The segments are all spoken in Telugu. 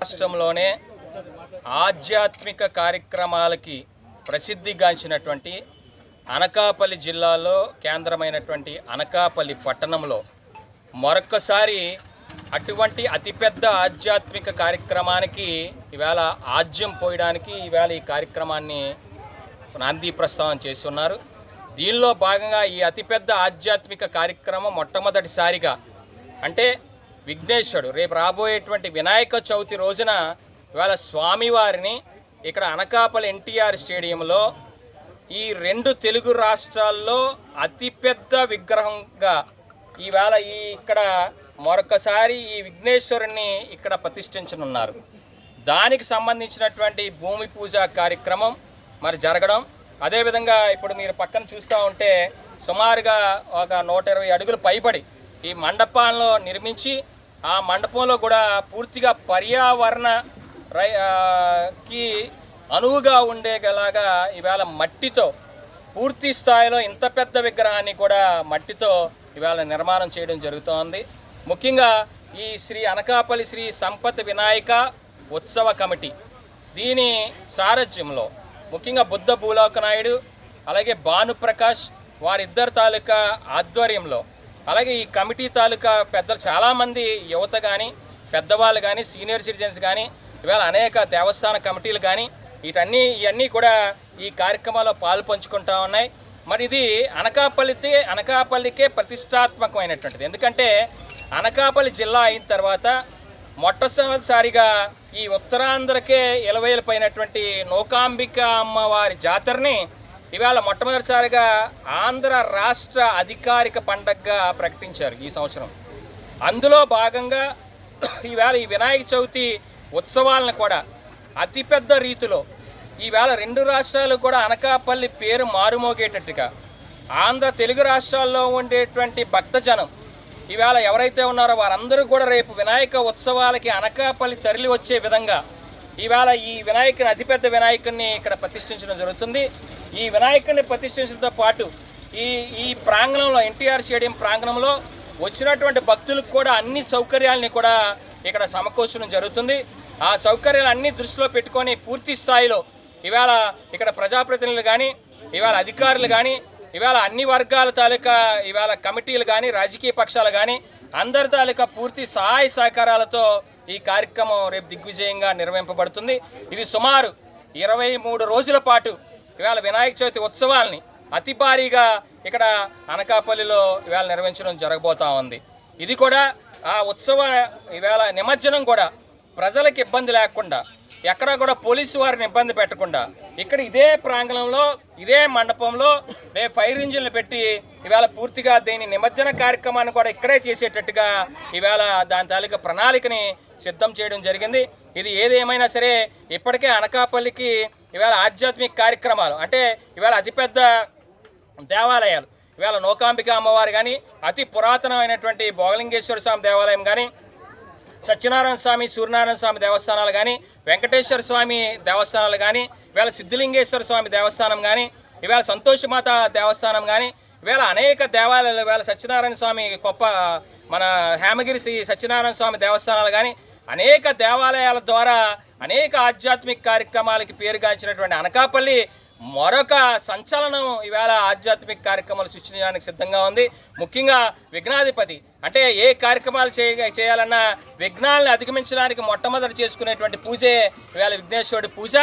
రాష్ట్రంలోనే ఆధ్యాత్మిక కార్యక్రమాలకి ప్రసిద్ధిగాంచినటువంటి అనకాపల్లి జిల్లాలో కేంద్రమైనటువంటి అనకాపల్లి పట్టణంలో మరొక్కసారి అటువంటి అతిపెద్ద ఆధ్యాత్మిక కార్యక్రమానికి ఈవేళ ఆజ్యం పోయడానికి ఈవేళ ఈ కార్యక్రమాన్ని నాంది ప్రస్తావన చేసి ఉన్నారు దీనిలో భాగంగా ఈ అతిపెద్ద ఆధ్యాత్మిక కార్యక్రమం మొట్టమొదటిసారిగా అంటే విఘ్నేశ్వరుడు. రేపు రాబోయేటువంటి వినాయక చవితి రోజున ఇవాళ స్వామివారిని ఇక్కడ అనకాపల్లి ఎన్టీఆర్ స్టేడియంలో ఈ రెండు తెలుగు రాష్ట్రాల్లో అతిపెద్ద విగ్రహంగా ఈవేళ ఈ ఇక్కడ మరొకసారి ఈ విఘ్నేశ్వరుని ఇక్కడ ప్రతిష్ఠించనున్నారు. దానికి సంబంధించినటువంటి భూమి పూజ కార్యక్రమం మరి జరగడం. అదేవిధంగా ఇప్పుడు మీరు పక్కన చూస్తూ ఉంటే సుమారుగా ఒక నూట ఇరవై అడుగులు పైబడి ఈ మండపాలను నిర్మించి ఆ మండపంలో కూడా పూర్తిగా పర్యావరణ కి అనువుగా ఉండేలాగా ఇవాళ మట్టితో పూర్తి స్థాయిలో ఇంత పెద్ద విగ్రహాన్ని కూడా మట్టితో ఇవాళ నిర్మాణం చేయడం జరుగుతోంది. ముఖ్యంగా ఈ శ్రీ అనకాపల్లి శ్రీ సంపత్ వినాయక ఉత్సవ కమిటీ దీని సారథ్యంలో ముఖ్యంగా బుద్ధ భూలోక నాయుడు అలాగే భానుప్రకాష్ వారిద్దరు తాలూకా ఆధ్వర్యంలో అలాగే ఈ కమిటీ తాలూకా పెద్దలు చాలామంది యువత కానీ పెద్దవాళ్ళు కానీ సీనియర్ సిటిజన్స్ కానీ ఇవాళ అనేక దేవస్థాన కమిటీలు కానీ వీటన్నీ ఇవన్నీ కూడా ఈ కార్యక్రమాల్లో పాలు పంచుకుంటా ఉన్నాయి. మరి ఇది అనకాపల్లితే అనకాపల్లికే ప్రతిష్టాత్మకమైనటువంటిది. ఎందుకంటే అనకాపల్లి జిల్లా అయిన తర్వాత మొట్టమొదటిసారిగా ఈ ఉత్తరాంధ్రకే ఇలవేలిపోయినటువంటి నౌకాంబిక అమ్మవారి జాతరని ఇవాళ మొట్టమొదటిసారిగా ఆంధ్ర రాష్ట్ర అధికారిక పండగగా ప్రకటించారు ఈ సంవత్సరం. అందులో భాగంగా ఈవేళ ఈ వినాయక చవితి ఉత్సవాలను కూడా అతిపెద్ద రీతిలో ఈవేళ రెండు రాష్ట్రాలు కూడా అనకాపల్లి పేరు మారుమోగేటట్టుగా ఆంధ్ర తెలుగు రాష్ట్రాల్లో ఉండేటువంటి భక్తజనం ఈవేళ ఎవరైతే ఉన్నారో వారందరూ కూడా రేపు వినాయక ఉత్సవాలకి అనకాపల్లి తరలి వచ్చే విధంగా ఈవేళ ఈ వినాయకుని అతిపెద్ద వినాయకుడిని ఇక్కడ ప్రతిష్ఠించడం జరుగుతుంది. ఈ వినాయకుడిని ప్రతిష్ఠించడంతో పాటు ఈ ఈ ప్రాంగణంలో ఎన్టీఆర్ స్టేడియం ప్రాంగణంలో వచ్చినటువంటి భక్తులకు కూడా అన్ని సౌకర్యాలని కూడా ఇక్కడ సమకూర్చడం జరుగుతుంది. ఆ సౌకర్యాలు అన్ని దృష్టిలో పెట్టుకొని పూర్తి స్థాయిలో ఇవాళ ఇక్కడ ప్రజాప్రతినిధులు కానీ ఇవాళ అధికారులు కానీ ఇవాళ అన్ని వర్గాల తాలూకా ఇవాళ కమిటీలు కానీ రాజకీయ పక్షాలు కానీ అందరి తాలూకా పూర్తి సహాయ సహకారాలతో ఈ కార్యక్రమం రేపు దిగ్విజయంగా నిర్వహింపబడుతుంది. ఇది సుమారు ఇరవై మూడు రోజుల పాటు ఇవాళ వినాయక చవితి ఉత్సవాల్ని అతి భారీగా ఇక్కడ అనకాపల్లిలో ఇవాళ నిర్వహించడం జరగబోతా ఉంది. ఇది కూడా ఆ ఉత్సవ ఇవాళ నిమజ్జనం కూడా ప్రజలకు ఇబ్బంది లేకుండా ఎక్కడా కూడా పోలీసు వారిని ఇబ్బంది పెట్టకుండా ఇక్కడ ఇదే ప్రాంగణంలో ఇదే మండపంలో రేపు ఫైర్ ఇంజిన్లు పెట్టి ఇవాళ పూర్తిగా దీని నిమజ్జన కార్యక్రమాన్ని కూడా ఇక్కడే చేసేటట్టుగా ఇవాళ దాని తాలూకా ప్రణాళికని సిద్ధం చేయడం జరిగింది. ఇది ఏదేమైనా సరే ఇప్పటికే అనకాపల్లికి ఇవాళ ఆధ్యాత్మిక కార్యక్రమాలు అంటే ఇవాళ అతిపెద్ద దేవాలయాలు. ఇవాళ నోకాంబిక అమ్మవారు కానీ అతి పురాతనమైనటువంటి భోగలింగేశ్వర స్వామి దేవాలయం కానీ సత్యనారాయణ స్వామి సూర్యనారాయణ స్వామి దేవస్థానాలు కానీ వెంకటేశ్వర స్వామి దేవస్థానాలు కానీ ఇవాళ సిద్ధిలింగేశ్వర స్వామి దేవస్థానం కానీ ఇవాళ సంతోషమాత దేవస్థానం కానీ ఇవాళ అనేక దేవాలయాలు ఇవాళ సత్యనారాయణ స్వామి గొప్ప మన హేమగిరి శ్రీ సత్యనారాయణ స్వామి దేవస్థానాలు కానీ అనేక దేవాలయాల ద్వారా అనేక ఆధ్యాత్మిక కార్యక్రమాలకి పేరుగాంచినటువంటి అనకాపల్లి మరొక సంచలనం ఈవేళ ఆధ్యాత్మిక కార్యక్రమాలు సృష్టించడానికి సిద్ధంగా ఉంది. ముఖ్యంగా విఘ్నాధిపతి అంటే ఏ కార్యక్రమాలు చేయ చేయాలన్నా విఘ్నాలను అధిగమించడానికి మొట్టమొదటి చేసుకునేటువంటి పూజే ఇవాళ విఘ్నేశ్వరుడి పూజ.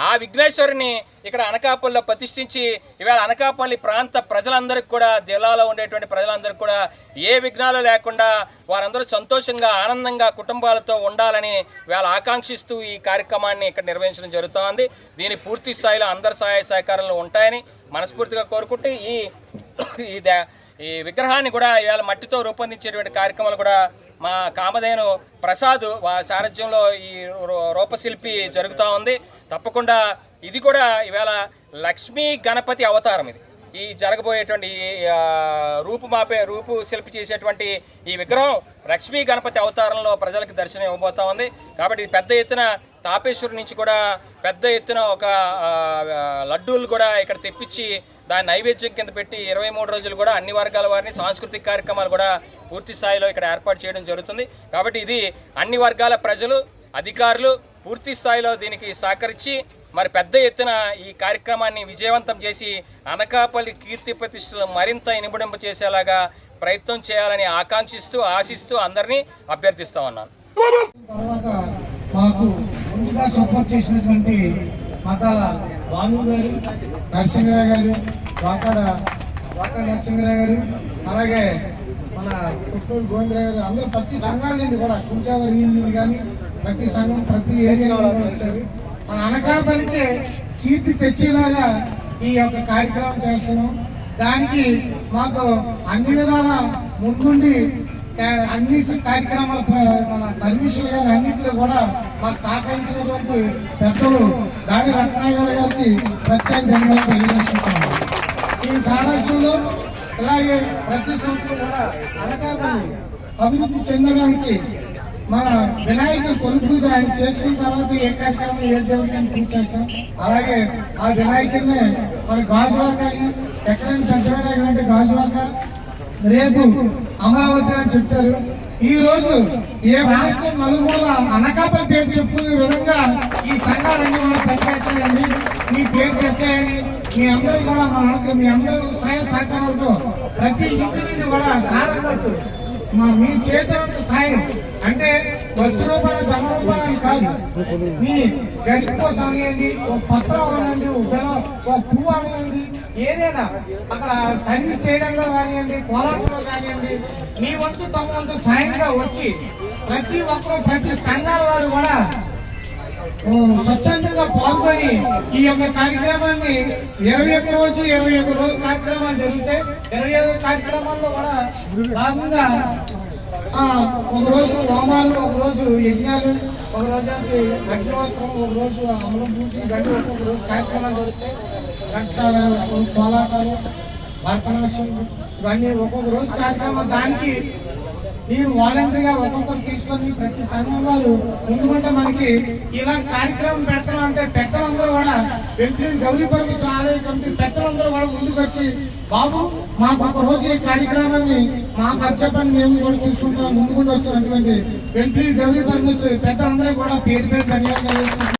ఆ విఘ్నేశ్వరుని ఇక్కడ అనకాపల్లిలో ప్రతిష్ఠించి ఇవాళ అనకాపల్లి ప్రాంత ప్రజలందరికీ కూడా జిల్లాలో ఉండేటువంటి ప్రజలందరికీ కూడా ఏ విఘ్నాలు లేకుండా వారందరూ సంతోషంగా ఆనందంగా కుటుంబాలతో ఉండాలని ఇవాళ ఆకాంక్షిస్తూ ఈ కార్యక్రమాన్ని ఇక్కడ నిర్వహించడం జరుగుతోంది. దీని పూర్తి స్థాయిలో అందరి సహాయ సహకారాలు ఉంటాయని మనస్ఫూర్తిగా కోరుకుంటూ ఈ ఈ దే- ఈ విగ్రహాన్ని కూడా ఇవాళ మట్టితో రూపొందించేటువంటి కార్యక్రమాలు కూడా మా కామధేను ప్రసాద్ వా సారథ్యంలో ఈ రూపశిల్పి జరుగుతూ ఉంది. తప్పకుండా ఇది కూడా ఇవాళ లక్ష్మీ గణపతి అవతారం ఇది. ఈ జరగబోయేటువంటి రూపుమాపే రూపు మాపే రూపు శిల్పి చేసేటువంటి ఈ విగ్రహం లక్ష్మీ గణపతి అవతారంలో ప్రజలకు దర్శనం ఇవ్వబోతా ఉంది. కాబట్టి పెద్ద ఎత్తున తాపేశ్వరం నుంచి కూడా పెద్ద ఎత్తున ఒక లడ్డూలు కూడా ఇక్కడ తెప్పించి దాని నైవేద్యం కింద పెట్టి ఇరవై మూడు రోజులు కూడా అన్ని వర్గాల వారిని సాంస్కృతిక కార్యక్రమాలు కూడా పూర్తి స్థాయిలో ఇక్కడ ఏర్పాటు చేయడం జరుగుతుంది. కాబట్టి ఇది అన్ని వర్గాల ప్రజలు అధికారులు పూర్తి స్థాయిలో దీనికి సహకరించి మరి పెద్ద ఎత్తున ఈ కార్యక్రమాన్ని విజయవంతం చేసి అనకాపల్లి కీర్తి ప్రతిష్టలు మరింత ఇనుబడింప చేసేలాగా ప్రయత్నం చేయాలని ఆకాంక్షిస్తూ ఆశిస్తూ అందరినీ అభ్యర్థిస్తా ఉన్నాను. తర్వాత మాకు ముందుగా సపోర్ట్ చేసినటువంటి మతాల భాను గారు నరసింహరావు గారు వాకాడ వాకాడ నరసింహరావు గారు అలాగే మన కుట్టూరు గోవిందరావు గారు అందరూ ప్రతి సంఘాల నుండి కూడా కుంచావరి నుండి కానీ ప్రతి సంఘం ప్రతి ఏరియా వచ్చారు. మన అనకాపల్లికి కీర్తి తెచ్చేలాగా ఈ యొక్క కార్యక్రమం చేస్తున్నాం. దానికి మాకు అన్ని విధాల ముందుండి అన్ని కార్యక్రమాలు మన పర్మిషన్ గారి అన్నింటిలో కూడా మాకు సహకరించినటువంటి పెద్దలు దాడి రత్నాగర్ గారికి ప్రత్యేక ధన్యవాదాలు తెలియజేసుకుంటున్నాను ఈ సారాంశంలో ఇలాగే ప్రతి సంవత్సరం కూడా అనకాపల్లి అభివృద్ధి చెందడానికి మన వినాయక తొలి పూజ ఆయన చేసుకున్న తర్వాత ఏ కార్యక్రమం ఏ దేవుడికి అని పూజ చేస్తాం. అలాగే ఆ వినాయకుడిని మన గాజువాక అని ఎక్కడైనా పెద్ద వినాయకుడు అంటే గాజువాక రేపు అమరావతి అని చెప్పారు. ఈ రోజు ఏ రాష్ట్రం నలుమూల అనకాపల్లి పేరు చెప్పుకునే విధంగా ఈ సంఘాలన్నీ కూడా పనిచేస్తాయండి మీ పేరు చేస్తాయని మీ అందరూ కూడా మా మీ అందరూ సహాయ సహకారాలతో ప్రతి ఇంటి నుండి కూడా సారన్నట్టు మా మీ చేతులంత సాయం. అంటే వస్తు రూపాయల ధన రూపాయలు కాదు. మీ గడికి కోసం అనియండి ఒక పత్రం అనండి ఒక బెల- ఒక పువ్వు అనియండి ఏదైనా అక్కడ సర్వీస్ చేయడంలో కానివ్వండి కోలాటంలో కానివ్వండి మీ వంతు తమ వంతు సాయంగా వచ్చి ప్రతి ఒక్కరు ప్రతి సంఘాల వారు కూడా స్వచ్ఛందంగా పాల్గొని ఈ యొక్క కార్యక్రమాన్ని ఇరవై ఒక్క రోజు ఇరవై ఒక్క రోజు కార్యక్రమాలు జరుగుతాయి ఇరవై ఐదు కార్యక్రమాల్లో కూడా భాగంగా ఆ, ఒక రోజు హోమాలు ఒక రోజు యజ్ఞాలు ఒక రోజు అగ్నిహోత్రం ఒక రోజు అమలం పూజ ఇవన్నీ ఒక్కొక్క రోజు కార్యక్రమాలు జరుగుతాయి ఘంటసాల కోలాటాలు భరతనాట్యం ఇవన్నీ ఒక్కొక్క రోజు కార్యక్రమం. దానికి మీరు వాలంటరీగా ఒక్కొక్కరు తీసుకొని ప్రతి సంఘం వారు ముందుకుంటే మనకి ఇలా కార్యక్రమం పెడతాం అంటే పెద్దలందరూ కూడా వెంకటేష్ గౌరీ పరమేశ్వర ఆలయ కమిటీ పెద్దలందరూ కూడా ముందుకు వచ్చి బాబు మాకు ఒక రోజు ఈ కార్యక్రమాన్ని మాకు అప్పచెప్పండి మేము కూడా చూసుకుంటాం ముందుకుంటూ వచ్చినటువంటి వెంకటేష్ గౌరీ పరమేశ్వర పెద్దలందరూ కూడా పేరు పేరు ధన్యవాదాలు